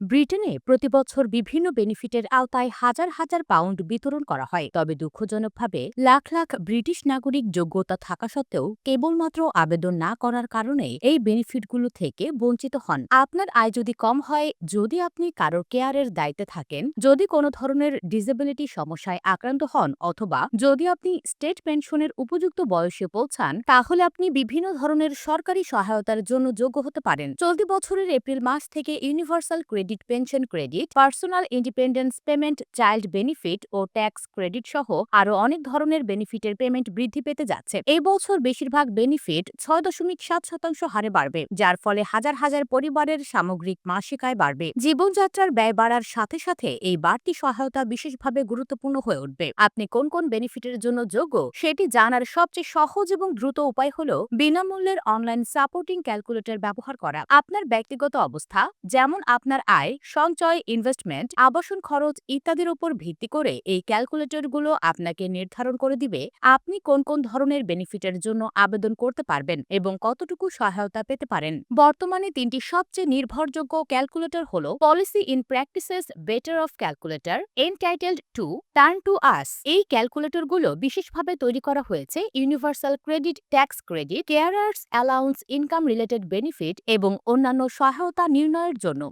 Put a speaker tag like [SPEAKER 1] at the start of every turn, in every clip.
[SPEAKER 1] ব্রিটেনে প্রতি বছর বিভিন্ন বেনিফিটের আওতায় হাজার হাজার পাউন্ড বিতরণ করা হয়। তবে দুঃখজনকভাবে লাখ লাখ ব্রিটিশ নাগরিক যোগ্যতা থাকা সত্ত্বেও কেবলমাত্র আবেদন না করার কারণে এই বেনিফিটগুলো থেকে বঞ্চিত হন। আপনার আয় যদি কম হয়, যদি আপনি কারোর কেয়ারের দায়িত্বে থাকেন, যদি কোনো ধরনের ডিসেবিলিটি সমস্যায় আক্রান্ত হন অথবা যদি আপনি স্টেট পেনশনের উপযুক্ত বয়সে পৌঁছান, তাহলে আপনি বিভিন্ন ধরনের সরকারি সহায়তার জন্য যোগ্য হতে পারেন। চলতি বছরের এপ্রিল মাস থেকে universal credit pension credit personal independence payment child benefit ও ট্যাক্স ক্রেডিট সহ আরও অনেক ধরনের বেনিফিটের পেমেন্ট বৃদ্ধি পেতে যাচ্ছে। এই বছর বেশিরভাগ বেনিফিট ছয় দশমিক সাত শতাংশ হারে বাড়বে, যার ফলে হাজার হাজার পরিবারের সামগ্রিক মাসিক আয় বাড়বে। জীবনযাত্রার ব্যয় বাড়ার সাথে সাথে এই বাড়তি সহায়তা বিশেষভাবে গুরুত্বপূর্ণ হয়ে উঠবে। আপনি কোন কোন বেনিফিটের জন্য যোগ্য সেটি জানার সবচেয়ে সহজ এবং দ্রুত উপায় হল বিনামূল্যের অনলাইন সাপোর্টিং ক্যালকুলেটর ব্যবহার করা। আপনার ব্যক্তিগত অবস্থা, যেমন আপনার আয়, সঞ্চয় ইনভেস্টমেন্ট আবাসন খরচ ইত্যাদির উপর ভিত্তি করে এই ক্যালকুলেটরগুলো আপনাকে নির্ধারণ করে দিবে আপনি কোন কোন ধরনের বেনিফিটের জন্য আবেদন করতে পারবেন এবং কতটুকু সহায়তা পেতে পারেন। বর্তমানে তিনটি সবচেয়ে নির্ভরযোগ্য ক্যালকুলেটর হল policy in practices better off calculator N entitled to turn to us এই ক্যালকুলেটরগুলো বিশেষভাবে তৈরি করা হয়েছে universal credit tax credit carers allowance income related benefit এবং অন্যান্য সহায়তা নির্ণয়ের জন্য।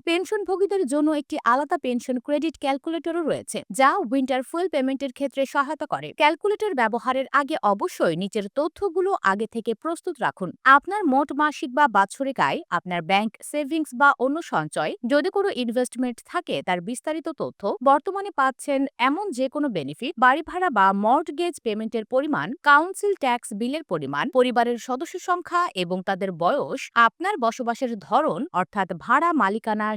[SPEAKER 1] পেনশনভোগীদের জন্য একটি আলাদা পেনশন ক্রেডিট ক্যালকুলেটরও রয়েছে, যা উইন্টার ফুয়েল পেমেন্টের ক্ষেত্রে সহায়তা করে। ক্যালকুলেটর ব্যবহারের আগে অবশ্যই নিচের তথ্যগুলো আগে থেকে প্রস্তুত রাখুন। আপনার মোট মাসিক বা বাৎসরিক আয়, আপনার ব্যাংক সেভিংস বা অন্য সঞ্চয়, যদি কোনো ইনভেস্টমেন্ট থাকে তার বিস্তারিত তথ্য, বর্তমানে পাচ্ছেন এমন যে কোনো বেনিফিট, বাড়ি ভাড়া বা মর্টগেজ পেমেন্টের পরিমাণ, কাউন্সিল ট্যাক্স বিলের পরিমাণ, পরিবারের সদস্য সংখ্যা এবং তাদের বয়স, আপনার বসবাসের ধরন, অর্থাৎ ভাড়া, মালিকানা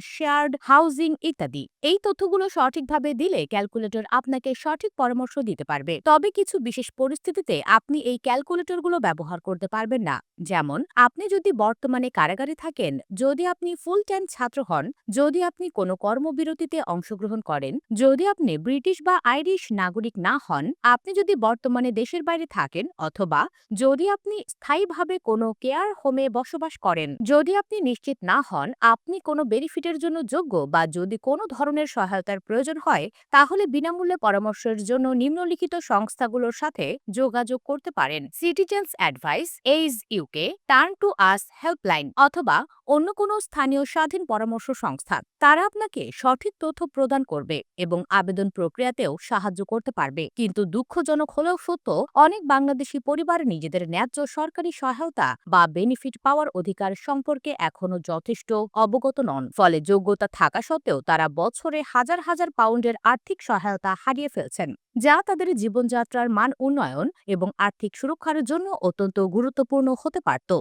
[SPEAKER 1] শেয়ার্ড হাউজিং ইত্যাদি। এই তথ্যগুলো সঠিকভাবে দিলে ক্যালকুলেটর আপনাকে সঠিক পরামর্শ দিতে পারবে। তবে কিছু বিশেষ পরিস্থিতিতে আপনি এই ক্যালকুলেটরগুলো ব্যবহার করতে পারবেন না। যেমন, আপনি যদি বর্তমানে কারাগারে থাকেন, যদি আপনি ফুল টাইম ছাত্র হন, যদি আপনি কোনো কর্মবিরতিতে অংশগ্রহণ করেন, যদি আপনি ব্রিটিশ বা আইরিশ নাগরিক না হন, আপনি যদি বর্তমানে দেশের বাইরে থাকেন অথবা যদি আপনি স্থায়ীভাবে কোনো কেয়ার হোমে বসবাস করেন, যদি আপনি নিশ্চিত না হন, আপনি কোনো বেনিফিটের জন্য যোগ্য বা যদি কোনো ধরনের সহায়তার প্রয়োজন হয়, তাহলে বিনামূল্যে পরামর্শের জন্য নিম্নলিখিত সংস্থাগুলোর সাথে যোগাযোগ করতে পারেন। Citizens advice age UK turn to us helpline অথবা অন্য কোনো স্থানীয় স্বাধীন পরামর্শ সংস্থা। তারা আপনাকে সঠিক তথ্য প্রদান করবে এবং আবেদন প্রক্রিয়াতেও সাহায্য করতে পারবে। কিন্তু দুঃখজনক হলেও সত্য, অনেক বাংলাদেশি পরিবার নিজেদের ন্যায্য সরকারি সহায়তা বা বেনিফিট পাওয়ার অধিকার সম্পর্কে এখনও যথেষ্ট অবগত নন। ফলে যোগ্যতা থাকা সত্ত্বেও তারা বছরে হাজার হাজার পাউন্ডের আর্থিক সহায়তা হারিয়ে ফেলছেন, যা তাদের জীবনযাত্রার মান উন্নয়ন এবং আর্থিক সুরক্ষার জন্য অত্যন্ত গুরুত্বপূর্ণ হতে পারত।